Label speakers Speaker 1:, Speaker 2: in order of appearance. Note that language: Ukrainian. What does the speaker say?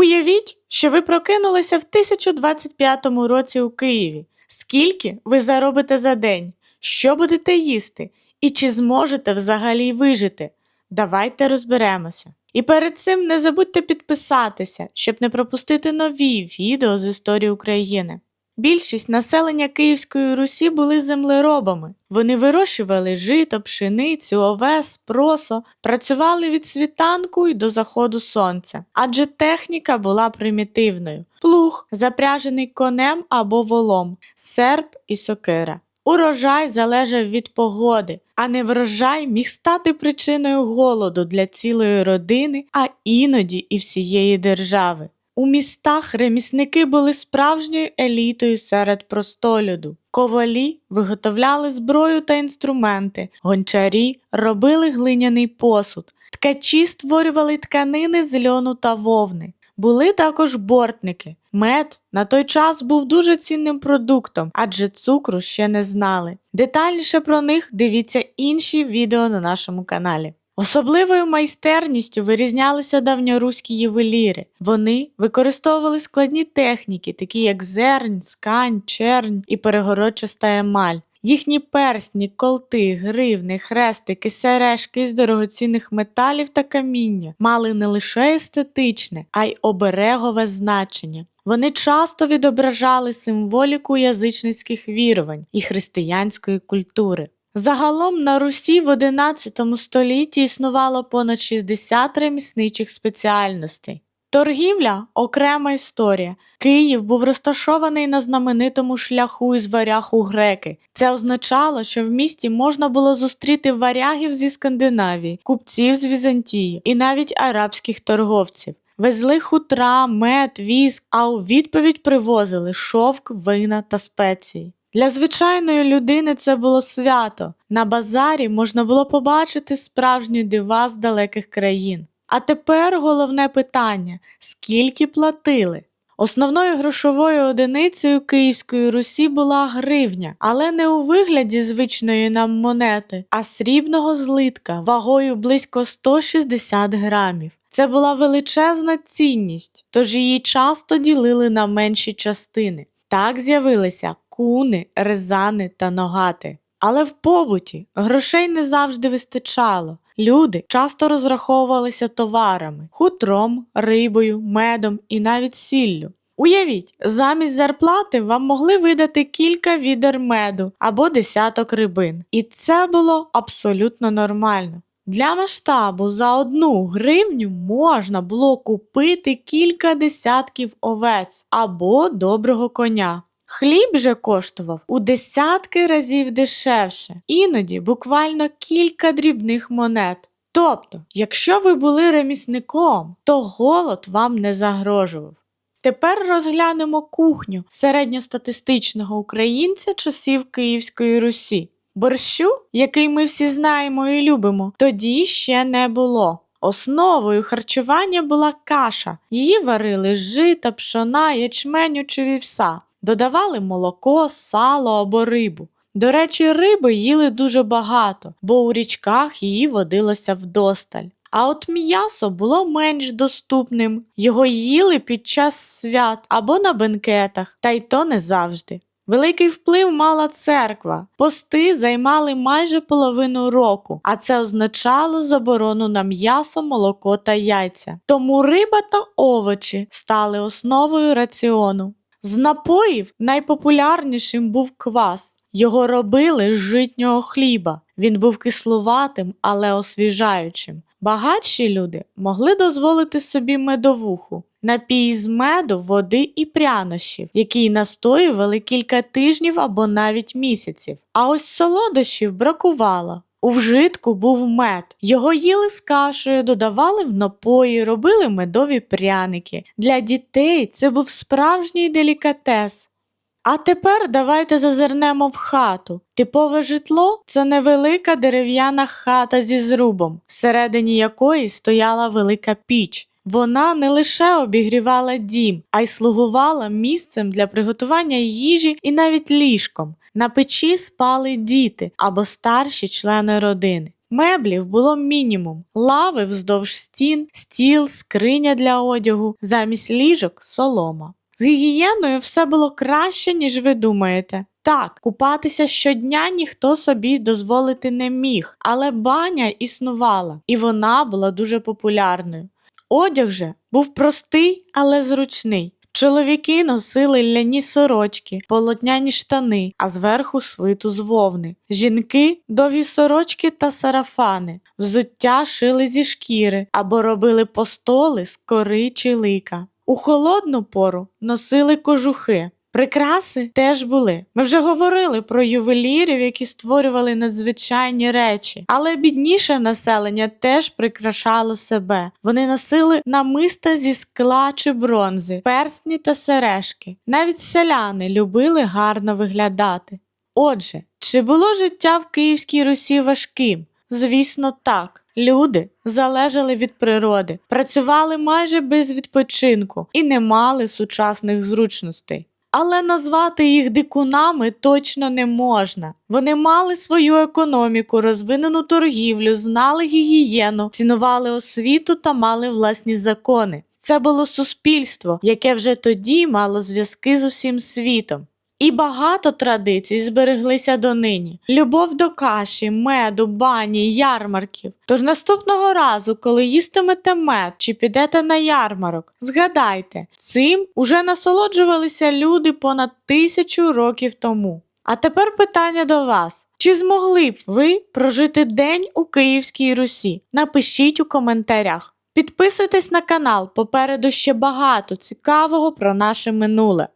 Speaker 1: Уявіть, що ви прокинулися в 1025 році у Києві. Скільки ви заробите за день? Що будете їсти? І чи зможете взагалі вижити? Давайте розберемося. І перед цим не забудьте підписатися, щоб не пропустити нові відео з історії України. Більшість населення Київської Русі були землеробами. Вони вирощували жито, пшеницю, овес, просо, працювали від світанку й до заходу сонця, адже техніка була примітивною: плуг, запряжений конем або волом, серп і сокира. Урожай залежав від погоди, а неврожай міг стати причиною голоду для цілої родини, а іноді і всієї держави. У містах ремісники були справжньою елітою серед простолюду. Ковалі виготовляли зброю та інструменти, гончарі робили глиняний посуд, ткачі створювали тканини з льону та вовни. Були також бортники. Мед на той час був дуже цінним продуктом, адже цукру ще не знали. Детальніше про них дивіться інші відео на нашому каналі. Особливою майстерністю вирізнялися давньоруські ювеліри. Вони використовували складні техніки, такі як зернь, скань, чернь і перегородчаста емаль. Їхні персні, колти, гривни, хрестики, сережки з дорогоцінних металів та каміння мали не лише естетичне, а й оберегове значення. Вони часто відображали символіку язичницьких вірувань і християнської культури. Загалом на Русі в XI столітті існувало понад 60 ремісничих спеціальностей. Торгівля окрема історія. Київ був розташований на знаменитому шляху із у греки. Це означало, що в місті можна було зустріти варягів зі Скандинавії, купців з Візантії і навіть арабських торговців. Везли хутра, мед, віск, а у відповідь привозили шовк, вина та спеції. Для звичайної людини це було свято. На базарі можна було побачити справжні дива з далеких країн. А тепер головне питання: скільки платили? Основною грошовою одиницею Київської Русі була гривня, але не у вигляді звичної нам монети, а срібного злитка вагою близько 160 грамів. Це була величезна цінність, тож її часто ділили на менші частини. Так з'явилися куни, резани та ногати. Але в побуті грошей не завжди вистачало. Люди часто розраховувалися товарами, хутром, рибою, медом і навіть сіллю. Уявіть, замість зарплати вам могли видати кілька відер меду або десяток рибин. І це було абсолютно нормально. Для масштабу за одну гривню можна було купити кілька десятків овець або доброго коня. Хліб же коштував у десятки разів дешевше, іноді буквально кілька дрібних монет. Тобто, якщо ви були ремісником, то голод вам не загрожував. Тепер розглянемо кухню середньостатистичного українця часів Київської Русі. Борщу, який ми всі знаємо і любимо, тоді ще не було. Основою харчування була каша. Її варили з жита, пшона, ячменю чи вівса. Додавали молоко, сало або рибу. До речі, риби їли дуже багато, бо у річках її водилося вдосталь. А от м'ясо було менш доступним. Його їли під час свят або на бенкетах, та й то не завжди. Великий вплив мала церква. Пости займали майже половину року, а це означало заборону на м'ясо, молоко та яйця. Тому риба та овочі стали основою раціону. З напоїв найпопулярнішим був квас. Його робили з житнього хліба. Він був кислуватим, але освіжаючим. Багатші люди могли дозволити собі медовуху, напій з меду, води і прянощів, який настоювали кілька тижнів або навіть місяців. А ось солодощів бракувало. У вжитку був мед. Його їли з кашею, додавали в напої, робили медові пряники. Для дітей це був справжній делікатес. А тепер давайте зазирнемо в хату. Типове житло це невелика дерев'яна хата зі зрубом, всередині якої стояла велика піч. Вона не лише обігрівала дім, а й слугувала місцем для приготування їжі і навіть ліжком. На печі спали діти або старші члени родини. Меблів було мінімум: лави вздовж стін, стіл, скриня для одягу, замість ліжок солома. З гігієною все було краще, ніж ви думаєте. Так, купатися щодня ніхто собі дозволити не міг, але баня існувала, і вона була дуже популярною. Одяг же був простий, але зручний. Чоловіки носили ляні сорочки, полотняні штани, а зверху свиту з вовни. Жінки довгі сорочки та сарафани, взуття шили зі шкіри або робили постоли з кори чи лика. У холодну пору носили кожухи. Прикраси теж були. Ми вже говорили про ювелірів, які створювали надзвичайні речі, але бідніше населення теж прикрашало себе. Вони носили намиста зі скла чи бронзи, персні та сережки. Навіть селяни любили гарно виглядати. Отже, чи було життя в Київській Русі важким? Звісно, так. Люди залежали від природи, працювали майже без відпочинку і не мали сучасних зручностей. Але назвати їх дикунами точно не можна. Вони мали свою економіку, розвинену торгівлю, знали гігієну, цінували освіту та мали власні закони. Це було суспільство, яке вже тоді мало зв'язки з усім світом. І багато традицій збереглися донині: любов до каші, меду, бані, ярмарків. Тож наступного разу, коли їстимете мед чи підете на ярмарок, згадайте, цим уже насолоджувалися люди понад тисячу років тому. А тепер питання до вас: чи змогли б ви прожити день у Київській Русі? Напишіть у коментарях. Підписуйтесь на канал, попереду ще багато цікавого про наше минуле.